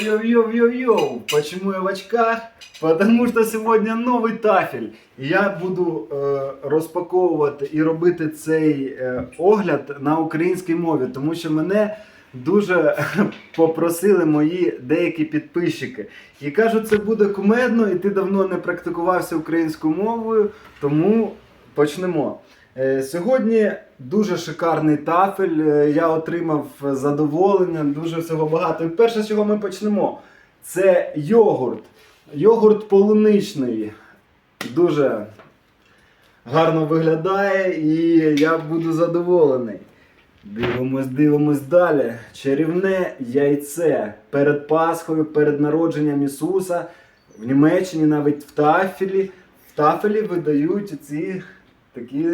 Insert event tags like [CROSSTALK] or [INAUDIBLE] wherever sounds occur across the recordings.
Йоу-йоу-йоу-йоу-йоу! Почему я в очках? Потому що сьогодні новий тафель. Я буду е, розпаковувати і робити цей е, огляд на українській мові, тому що мене дуже [LAUGHS] попросили мої деякі підписчики. І кажуть, це буде кумедно, і ти давно не практикувався українською мовою, тому почнемо. Е, Сьогодні дуже шикарний тафель. е, Я отримав задоволення, дуже всього багато. І перше, з чого ми почнемо, це йогурт. Йогурт полуничний. Дуже гарно виглядає і я буду задоволений. Дивимось, дивимось далі. Чарівне яйце перед Пасхою, перед народженням Ісуса. В Німеччині навіть в тафелі, в тафелі видають ці такі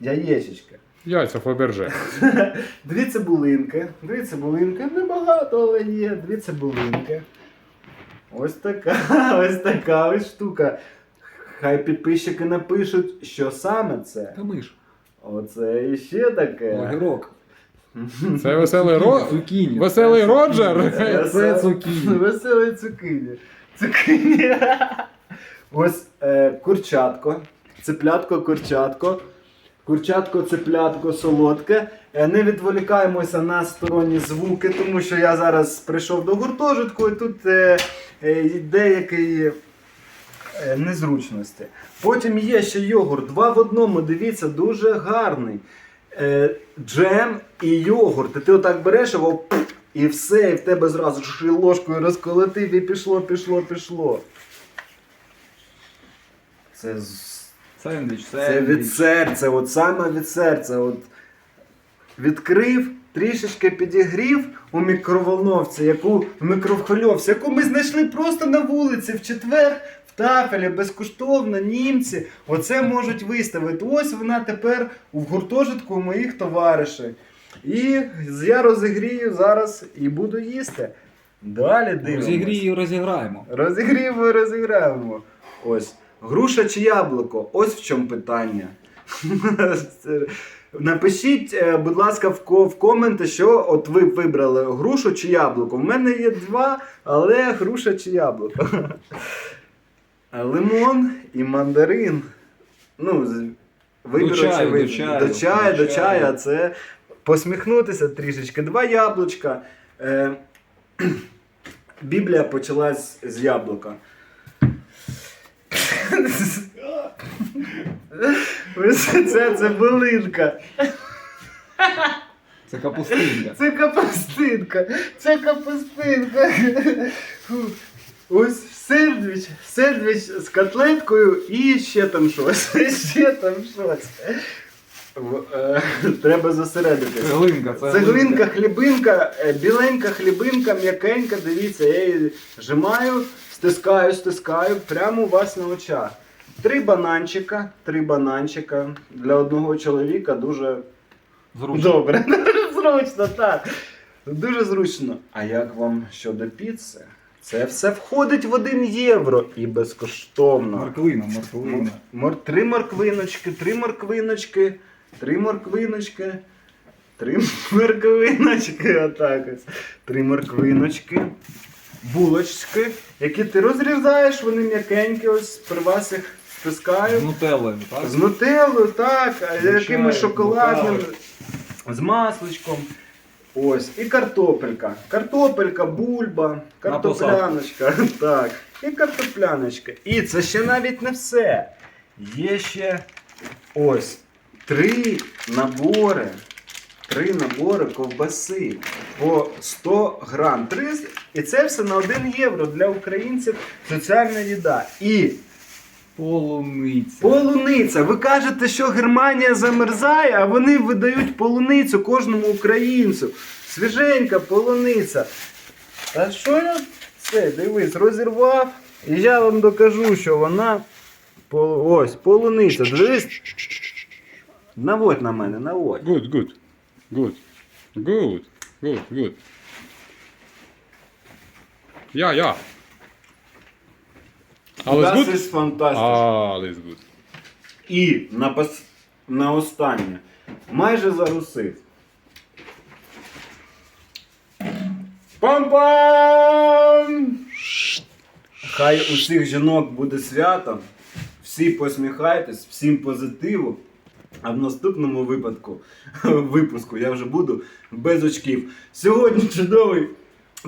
яєчечка. Яйця Фаберже. [LAUGHS] Дві цибулинки. Дві цибулинки. Небагато, але є. Дві цибулинки. Ось така, [LAUGHS] ось така ось штука. Хай підписчики напишуть, що саме це. Та миш. Оце іще таке. Огірок. Це веселий ро... Цукіні. Веселий Роджер. Це цукіні. [LAUGHS] Веселий цукині. Цукині. Ось е, курчатко. Цеплятко, курчатко. Цеплятко, солодке. Е, Не відволікаємося на сторонні звуки, тому що я зараз прийшов до гуртожитку і тут е, е, деякі незручності. Потім є ще йогурт. Два в одному, дивіться, дуже гарний. Джем і йогурт. І ти отак береш його і все, і в тебе зразу ложкою розколотив і пішло, пішло, пішло. Це, Сендвіч, це від серця, от саме від серця. От відкрив, трішечки підігрів у мікроволновці, яку в мікрохвильовці, яку ми знайшли просто на вулиці в четвер. в Тафелі безкоштовно німці оце можуть виставити. Ось вона тепер у гуртожитку моїх товаришів. І я розігрію зараз і буду їсти. Далі дивимось. Розігрію, розіграємо. Розігріємо і розіграємо. Ось. Груша чи яблуко? Ось в чому питання. Напишіть, е, будь ласка, в, ко- коменти, що от ви вибрали грушу чи яблуко. В мене є два, але груша чи яблуко. Лимон і мандарин. Ну, вибір До чаю, очевидний. до чаю, до чаю, до чаю. а це посміхнутися трішечки. Два яблучка. Е, [CLEARS THROAT] Біблія почалась з яблука. Ось Це цибулинка. Це капустинка. Це капустинка. Це капустинка. Ось сендвіч, сендвіч з котлеткою і ще там щось. [LAUGHS] Ще там щось. В- е, Треба зосередитися. Цеглинка, це Цеглинка, хлібинка, е, біленька хлібинка, м'якенька, дивіться, я її зжимаю, стискаю, стискаю прямо у вас на очах. Три бананчика, три бананчика для одного чоловіка дуже Зручно. добре. [LAUGHS] Зручно, так. Дуже зручно. А як вам щодо піци? Це все входить в 1 євро і безкоштовно. Морквина, морквина. Мор, три морквиночки, три морквиночки, три морквиночки, три морквиночки, отак ось. Три морквиночки, булочки, які ти розрізаєш, вони м'якенькі, ось при вас їх З стискаю. нутеллою, так? З нутеллою, так, а з Звичайно, якимось шоколадним, з масличком. Ось, і картопелька. Картопелька, бульба, картопляночка. [LAUGHS] Так. І картопляночка. І це ще навіть не все. Є ще ось три набори. Три набори ковбаси по 100 грам. Три, з- і це все на 1 євро для українців соціальна їда. І Полуниця. Полуниця. Ви кажете, що Германія замерзає, а вони видають полуницю кожному українцю. Свіженька полуниця. Та що я це, дивись, розірвав. І я вам докажу, що вона. Ось, полуниця. Дивись. Наводь на мене, наводь. Good, good. Good. Good. Good, good. Ja, ja. Alles Das gut? ist fantastisch. Alles gut. І на, пос... на останнє. Майже зарусив. Пам-пам! Хай у всіх жінок буде свято. Всі посміхайтесь, всім позитиву. А в наступному випадку, [LAUGHS] випуску я вже буду без очків. Сьогодні чудовий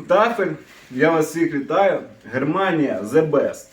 тафель. Я вас всіх вітаю. Германія the best.